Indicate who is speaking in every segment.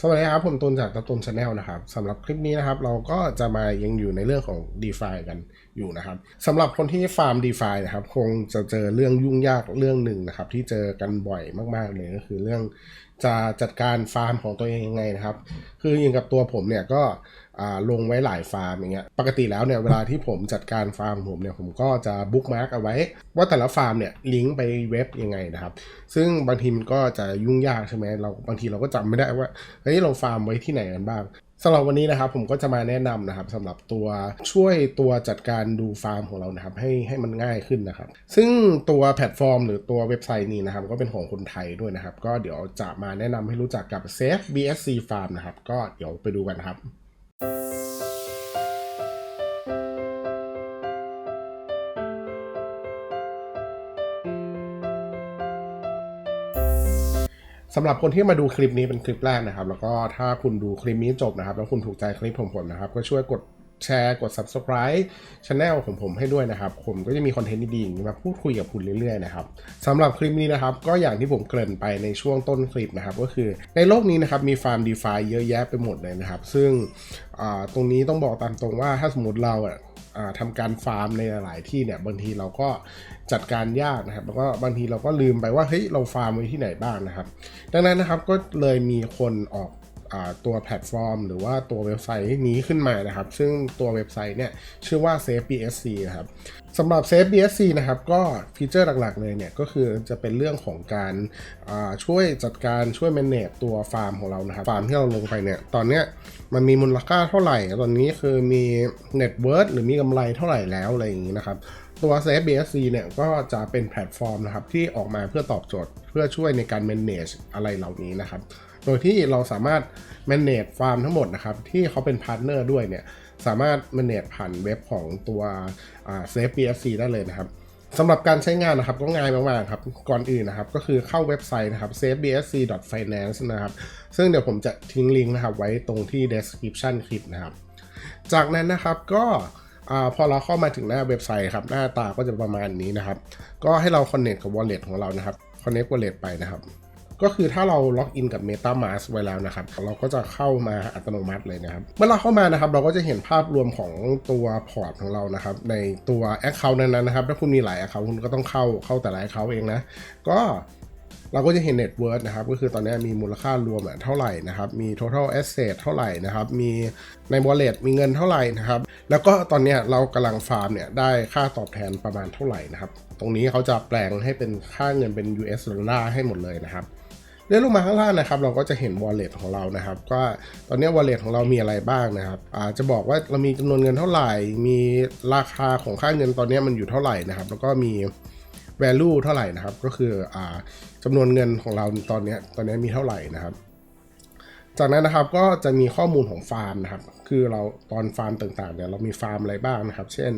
Speaker 1: สวัสดีครับ ผมตุนจากตะตุนชาแนลนะครับสำหรับคลิปนี้นะครับ เราก็จะมายังอยู่ในเรื่องของ d e f ากันอยู่นะครับสำหรับคนที่ฟาร์ม d e f านะครับ คงจะเจอเรื่องยุ่งยากเรื่องหนึ่งนะครับ ที่เจอกันบ่อยมาก ๆ เลยก็คือเรื่อง จะจัดการฟาร์มของตัวเองยังไงนะครับ คืออย่างกับตัวผมเนี่ยก็ลงไว้หลายฟาร์มอย่างเงี้ย ปกติแล้วเนี่ยเวลาที่ผมจัดการฟาร์มผมเนี่ยผมก็จะบุ๊กมาร์กเอาไว้ ว่าแต่ละฟาร์มเนี่ยลิงก์ไปเว็บยังไงนะครับ ซึ่งบางทีมันก็จะยุ่งยากใช่ไหมเราบางทีเราก็จำไม่ได้ว่าเฮ้ยเราฟาร์มไว้ที่ไหนกันบ้าง สำหรับวันนี้นะครับผมก็จะมาแนะนำนะครับสำหรับตัวช่วยตัวจัดการดูฟาร์มของเรานะครับให้ให้มันง่ายขึ้นนะครับ ซึ่งตัวแพลตฟอร์ม หรือตัวเว็บไซต์นี้นะครับ ก็เป็นของคนไทยด้วยนะครับ ก็เดี๋ยวจะมาแนะนำให้รู้จักกับ Safe BSC Farm นะครับ ก็เดี๋ยวไปดูกันครับ สำหรับคนที่มาดูคลิปนี้เป็นคลิปแรกนะครับ แล้วก็ถ้าคุณดูคลิปนี้จบนะครับ แล้วคุณถูกใจคลิปของผมนะครับ ก็ช่วยกดแชร์กด subscribe channel ของผมให้ด้วยนะครับ ผมก็จะมีคอนเทนต์ดีๆมาพูดคุยกับคุณเรื่อยๆนะครับสำหรับคลิปนี้นะครับ ก็อย่างที่ผมเกริ่นไปในช่วงต้นคลิปนะครับ ก็คือในโลกนี้นะครับ มีฟาร์ม d e f าเยอะแยะไปหมดเลยนะครับ ซึ่งตรงนี้ต้องบอกตามตรงว่าถ้าสมมติเราอะ ทำการฟาร์มในหลายๆที่เนี่ยบางทีเราก็จัดการยากนะครับแล้วก็บางทีเราก็ลืมไปว่าเฮ้ยเราฟาร์มไว้ที่ไหนบ้างนะครับ ดังนั้นนะครับก็เลยมีคนออก ตัวแพลตฟอร์ม หรือว่าตัวเว็บไซต์นี้ขึ้นมานะครับ ซึ่งตัวเว็บไซต์เนี่ยชื่อว่า Safe BSC นะครับสำหรับ Safe BSC นะครับก็ฟีเจอร์หลักๆเลยเนี่ยก็คือจะเป็นเรื่องของการช่วยจัดการช่วย manage ตัวฟาร์มของเรานะครับฟาร์มที่เราลงไปเนี่ยตอนเนี้ยมันมีมูลค่าเท่าไหร่ ตอนนี้คือมี net worth หรือมีกำไรเท่าไหร่แล้วอะไรอย่างนี้นะครับตัว Safe BSC เนี่ยก็จะเป็นแพลตฟอร์มนะครับที่ออกมาเพื่อตอบโจทย์ เพื่อช่วยในการ manage อะไรเหล่านี้นะครับ โดยที่เราสามารถ manage ฟาร์มทั้งหมดนะครับที่เขาเป็นพาร์ทเนอร์ด้วยเนี่ยสามารถ manage ผ่านเว็บของตัว Safe BSC ได้เลยนะครับสำหรับการใช้งานนะครับก็ง่ายมากๆครับก่อนอื่นนะครับก็คือเข้าเว็บไซต์นะครับ safebsc.finance นะครับซึ่งเดี๋ยวผมจะทิ้งลิงก์นะครับไว้ตรงที่ description คลิปนะครับจากนั้นนะครับก็พอเราเข้ามาถึงหน้าเว็บไซต์ครับหน้าตาก็จะประมาณนี้นะครับ ก็ให้เรา connect กับ wallet ของเรานะครับ connect wallet ไปนะครับ ก็คือถ้าเราล็อกอินกับ MetaMask ไว้แล้วนะครับ เราก็จะเข้ามาอัตโนมัติเลยนะครับ เมื่อเราเข้ามานะครับ เราก็จะเห็นภาพรวมของตัวพอร์ตของเรานะครับ ในตัว Account นั้นๆนะครับ ถ้าคุณมีหลาย Account คุณก็ต้องเข้าเข้าแต่ละ Account เองนะ ก็เราก็จะเห็น Net Worth นะครับ ก็คือตอนนี้มีมูลค่ารวมเท่าไหร่นะครับ มี Total Asset เท่าไหร่นะครับ มีใน Wallet มีเงินเท่าไหร่นะครับ แล้วก็ตอนนี้เรากำลังฟาร์มเนี่ยได้ค่าตอบแทนประมาณเท่าไหร่นะครับ ตรงนี้เขาจะแปลงให้เป็นค่าเงินเป็น US ดอลลาร์ให้หมดเลยนะครับ เลื่อนลงมาข้างล่างนะครับเราก็จะเห็น wallet ของเรานะครับก็ตอนนี้ wallet ของเรามีอะไรบ้างนะครับอาจะบอกว่าเรามีจำนวนเงินเท่าไหร่ มีราคาของค่าเงินตอนนี้มันอยู่เท่าไหร่นะครับ แล้วก็มี value เท่าไหร่นะครับ ก็คืออ่าจำนวนเงินของเราตอนนี้ตอนนี้มีเท่าไหร่นะครับ จากนั้นนะครับก็จะมีข้อมูลของฟาร์มนะครับ คือเราตอนฟาร์มต่างๆเนี่ยเรามีฟาร์มอะไรบ้างนะครับ เช่น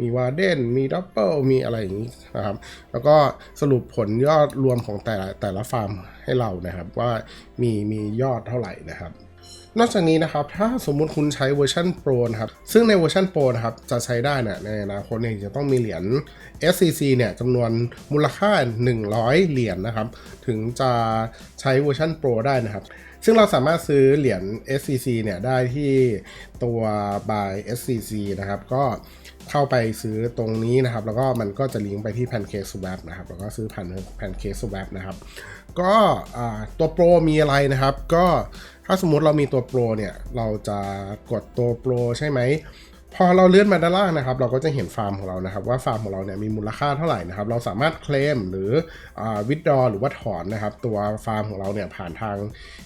Speaker 1: มีวาร์เดนมีดับเบิลมีอะไรอย่างนี้นะครับ แล้วก็สรุปผลยอดรวมของแต่ละแต่ละฟาร์มให้เรานะครับ ว่ามีมียอดเท่าไหร่นะครับนอกจากนี้นะครับ ถ้าสมมุติคุณใช้เวอร์ชัน Pro นะครับ ซึ่งในเวอร์ชัน Pro นะครับ จะใช้ได้เนี่ยในอนาคตเนี่ยจะต้องมีเหรียญ SCC เนี่ยจำนวนมูลค่า 100 เหรียญนะครับ ถึงจะใช้เวอร์ชัน Pro ได้นะครับ ซึ่งเราสามารถซื้อเหรียญ SCC เนี่ยได้ที่ตัว buy SCC นะครับ ก็เข้าไปซื้อตรงนี้นะครับ แล้วก็มันก็จะลิงก์ไปที่ Pancake Swap นะครับ แล้วก็ซื้อผ่าน Pancake Swap นะครับ ก็ตัวโปรมีอะไรนะครับ ก็ถ้าสมมุติเรามีตัวโปรเนี่ย เราจะกดตัวโปรใช่ไหม พอเราเลื่อนมาด้านล่างนะครับ เราก็จะเห็นฟาร์มของเรานะครับ ว่าฟาร์มของเราเนี่ยมีมูลค่าเท่าไหร่นะครับ เราสามารถเคลมหรือวิดดอหรือว่าถอนนะครับ ตัวฟาร์มของเราเนี่ยผ่านทาง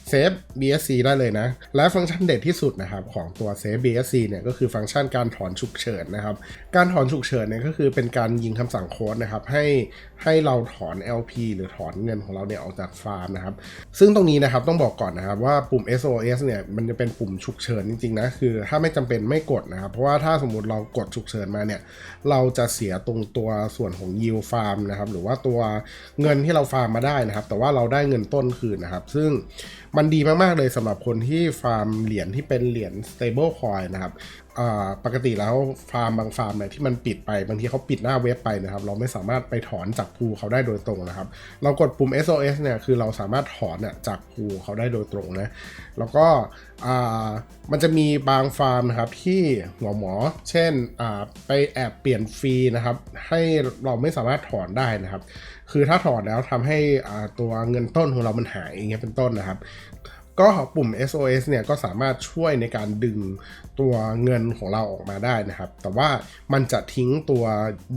Speaker 1: เซฟ BSC ได้เลยนะ และฟังก์ชันเด็ดที่สุดนะครับของตัวเซฟ BSC เนี่ยก็คือฟังก์ชันการถอนฉุกเฉินนะครับ การถอนฉุกเฉินเนี่ยก็คือเป็นการยิงคำสั่งโค้ดนะครับให้ให้เราถอน LP หรือถอนเงินของเราเนี่ยออกจากฟาร์มนะครับ ซึ่งตรงนี้นะครับต้องบอกก่อนนะครับว่าปุ่ม SOS เนี่ยมันจะเป็นปุ่มฉุกเฉินจริงๆนะคือถ้าไม่จำเป็นไม่กดนะครับเพราะว่าถ้าสมมติเรากดฉุกเฉินมาเนี่ย เราจะเสียตรงตัวส่วนของ yield farm นะครับ หรือว่าตัวเงินที่เราฟาร์มมาได้นะครับ แต่ว่าเราได้เงินต้นคืนนะครับ ซึ่งมันดีมาก ๆ เลยสำหรับคนที่ฟาร์มเหรียญที่เป็นเหรียญ stable coin นะครับ ปกติแล้วฟาร์มบางฟาร์มเนี่ยที่มันปิดไปบางทีเขาปิดหน้าเว็บไปนะครับ เราไม่สามารถไปถอนจากพูเขาได้โดยตรงนะครับ เรากดปุ่ม SOS เนี่ยคือเราสามารถถอนเนี่ยจากพูเขาได้โดยตรงนะแล้วก็มันจะมีบางฟาร์มนะครับที่หัวหมอ เช่นไปแอบเปลี่ยนฟรีนะครับ ให้เราไม่สามารถถอนได้นะครับ คือถ้าถอนแล้วทำให้ตัวเงินต้นของเรามันหายอย่างเงี้ยเป็นต้นนะครับ ก็ปุ่ม SOS เนี่ยก็สามารถช่วยในการดึงตัวเงินของเราออกมาได้นะครับ แต่ว่ามันจะทิ้งตัว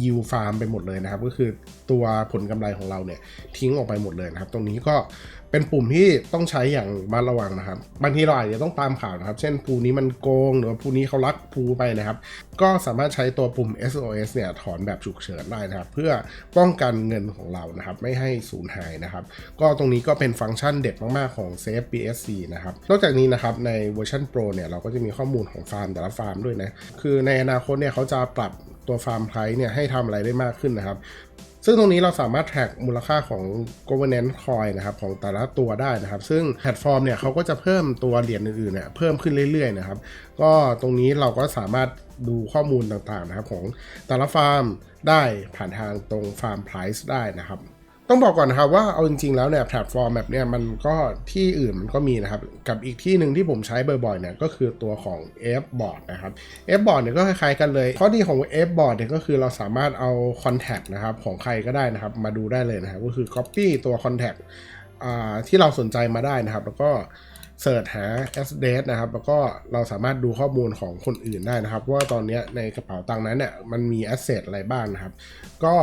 Speaker 1: ยิวฟาร์มไปหมดเลยนะครับ ก็คือตัวผลกำไรของเราเนี่ยทิ้งออกไปหมดเลยนะครับ ตรงนี้ก็ เป็นปุ่มที่ต้องใช้อย่างระมัดระวังนะครับ บางทีเราอาจจะต้องตามข่าวนะครับ เช่นภูนี้มันโกง หรือว่าภูนี้เขาลักภูไปนะครับ ก็สามารถใช้ตัวปุ่ม SOS เนี่ยถอนแบบฉุกเฉินได้นะครับ เพื่อป้องกันเงินของเรานะครับ ไม่ให้สูญหายนะครับ ก็ตรงนี้ก็เป็นฟังก์ชันเด็ดมากๆของ Safe BSC นะครับ นอกจากนี้นะครับในเวอร์ชัน Pro เนี่ยเราก็จะมีข้อมูลของฟาร์มแต่ละฟาร์มด้วยนะ คือในอนาคตเนี่ยเขาจะปรับตัวฟาร์มไพรเนี่ยให้ทำอะไรได้มากขึ้นนะครับ ซึ่งตรงนี้เราสามารถแท็กมูลค่าของ governance coin นะครับของแต่ละตัวได้นะครับ ซึ่งแพลตฟอร์มเนี่ยเขาก็จะเพิ่มตัวเหรียญอื่นๆเนี่ยเพิ่มขึ้นเรื่อยๆนะครับ ก็ตรงนี้เราก็สามารถดูข้อมูลต่างๆนะครับของแต่ละฟาร์มได้ผ่านทางตรงฟาร์ม price ได้นะครับ ต้องบอกก่อนนะครับว่าเอาจริงๆแล้วเนี่ยแพลตฟอร์มแบบเนี้ยมันก็ที่อื่นมันก็มีนะครับ กับอีกที่หนึ่งที่ผมใช้บ่อยๆเนี่ยก็คือตัวของ F board นะครับ F board เนี่ยก็คล้ายๆกันเลยข้อดีของ F board เนี่ยก็คือเราสามารถเอา contact นะครับของใครก็ได้นะครับ มาดูได้เลยนะครับก็คือ copy ตัว contact อ่าที่เราสนใจมาได้นะครับ แล้วก็เสิร์ชหา s d a t นะครับ แล้วก็เราสามารถดูข้อมูลของคนอื่นได้นะครับ ว่าตอนนี้ในกระเป๋าตังค์นั้นเนี่ยมันมี asset อะไรบ้างนะครับ ก็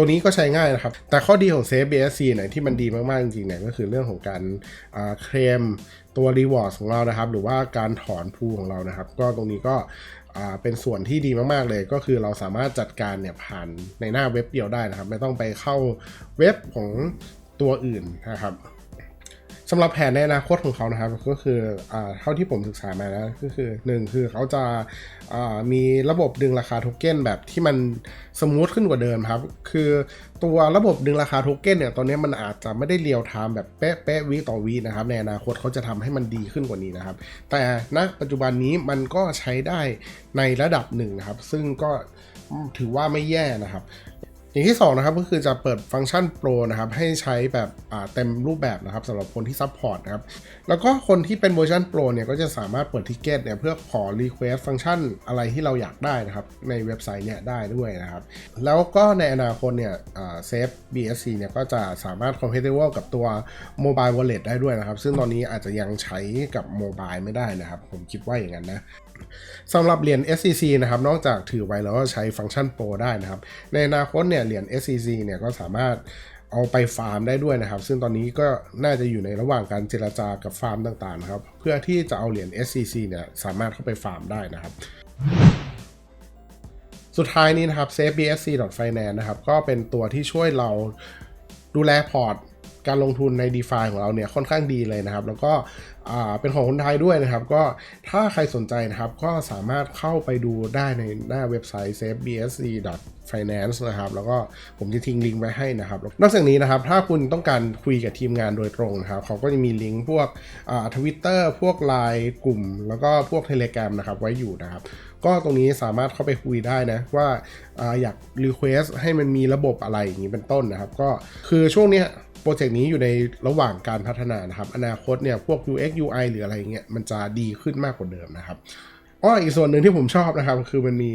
Speaker 1: ตัวนี้ก็ใช้ง่ายนะครับ แต่ข้อดีของ Safe BSC เนี่ยที่มันดีมากๆ จริงๆเนี่ยก็คือเรื่องของการเคลมตัว reward ของเรานะครับ หรือว่าการถอนพูของเรานะครับ ก็ตรงนี้ก็เป็นส่วนที่ดีมากๆเลย ก็คือเราสามารถจัดการเนี่ยผ่านในหน้าเว็บเดียวได้นะครับ ไม่ต้องไปเข้าเว็บของตัวอื่นนะครับ สำหรับแผนในอนาคตของเขานะครับก็คืออเท่าที่ผมศึกษามานะก็คือหนึ่งคือเขาจะามีระบบดึงราคาโทเก้นแบบที่มันสมูทขึ้นกว่าเดิมครับ คือตัวระบบดึงราคาโทเก้นเนี่ยตอนนี้มันอาจจะไม่ได้เรียวไทม์แบบเป๊ะเป๊ะวิต่อวินะครับ ในอนาคตเขาจะทำให้มันดีขึ้นกว่านี้นะครับ แต่ณปัจจุบันนี้มันก็ใช้ได้ในระดับหนึ่งนะครับ ซึ่งก็ถือว่าไม่แย่นะครับ อย่างที่2นะครับก็คือจะเปิดฟังก์ชันโปรนะครับให้ใช้แบบเต็มรูปแบบนะครับสำหรับคนที่ซัพพอร์ตนะครับแล้วก็คนที่เป็นเวอร์ชันโปรเนี่ยก็จะสามารถเปิดทิเกตเนี่ยเพื่อขอรีเควสฟังก์ชันอะไรที่เราอยากได้นะครับในเว็บไซต์เนี่ยได้ด้วยนะครับแล้วก็ในอนาคตเนี่ยเซฟ BSC เนี่ยก็จะสามารถ compatible กับตัว Mobile Wallet ได้ด้วยนะครับ ซึ่งตอนนี้อาจจะยังใช้กับโมบายไม่ได้นะครับ ผมคิดว่าอย่างนั้นนะสำหรับเหรียญ SCC นะครับนอกจากถือไว้แล้วก็ใช้ฟังก์ชันโปรได้นะครับในอนาคตเนี่ยเหรียญ SCC เนี่ยก็สามารถเอาไปฟาร์มได้ด้วยนะครับ ซึ่งตอนนี้ก็น่าจะอยู่ในระหว่างการเจรจากับฟาร์มต่างๆนะครับ เพื่อที่จะเอาเหรียญ SCC เนี่ยสามารถเข้าไปฟาร์มได้นะครับสุดท้ายนี้นะครับ safebsc.finance นะครับ ก็เป็นตัวที่ช่วยเราดูแลพอร์ตการลงทุนใน d e f i ของเราเนี่ยค่อนข้างดีเลยนะครับ แล้วก็เป็นของคนไทยด้วยนะครับ ก็ถ้าใครสนใจนะครับ ก็สามารถเข้าไปดูได้ในหน้าเว็บไซต์ safebsc Finance นะครับแล้วก็ผมจะทิ้งลิงก์ไว้ให้นะครับนอกจากนี้นะครับถ้าคุณต้องการคุยกับทีมงานโดยตรงนะครับเขาก็จะมีลิงก์พวกอ่าทวิตเตอร์พวกไลน์กลุ่ม แล้วก็พวก Telegram นะครับไว้อยู่นะครับก็ตรงนี้สามารถเข้าไปคุยได้นะว่าอาอยากรีเควสให้มันมีระบบอะไรอย่างนี้เป็นต้นนะครับ ก็คือช่วงเนี้ยโปรเจกต์นี้อยู่ในระหว่างการพัฒนานะครับ อนาคตเนี่ยพวก UX UI หรืออะไรเงี้ยมันจะดีขึ้นมากกว่าเดิมนะครับ อ้ออีกส่วนหนึ่งที่ผมชอบนะครับ คือมันมี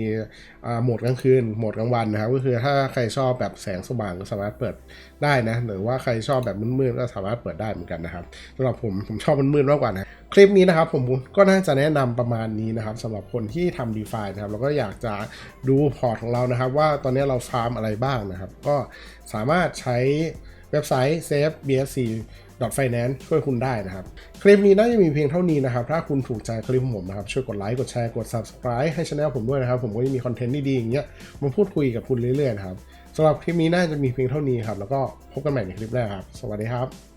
Speaker 1: โหมดกลางคืนโหมดกลางวันนะครับ ก็คือถ้าใครชอบแบบแสงสว่างก็สามารถเปิดได้นะ หรือว่าใครชอบแบบมืดๆก็สามารถเปิดได้เหมือนกันนะครับสำหรับผมผมชอบมืดๆมากกว่านะคลิปนี้นะครับผมก็น่าจะแนะนำประมาณนี้นะครับสำหรับคนที่ทำ d e f i นะครับแล้วก็อยากจะดูพอร์ตของเรานะครับ ว่าตอนนี้เราฟาร์มอะไรบ้างนะครับ ก็สามารถใช้ เว็บไซต์ safe bsc finance ช่วยคุณได้นะครับ คลิปนี้น่าจะมีเพียงเท่านี้นะครับ ถ้าคุณถูกใจคลิปของผมนะครับ ช่วยกดไลค์ กดแชร์ กด subscribe ให้ช anel ผมด้วยนะครับ ผมก็จะมีคอนเทนต์ดีๆอย่างเงี้ยมาพูดคุยกับคุณเรื่อยๆนะครับสำหรับคลิปนี้น่าจะมีเพียงเท่านี้ครับ แล้วก็พบกันใหม่ในคลิปหน้าครับ สวัสดีครับ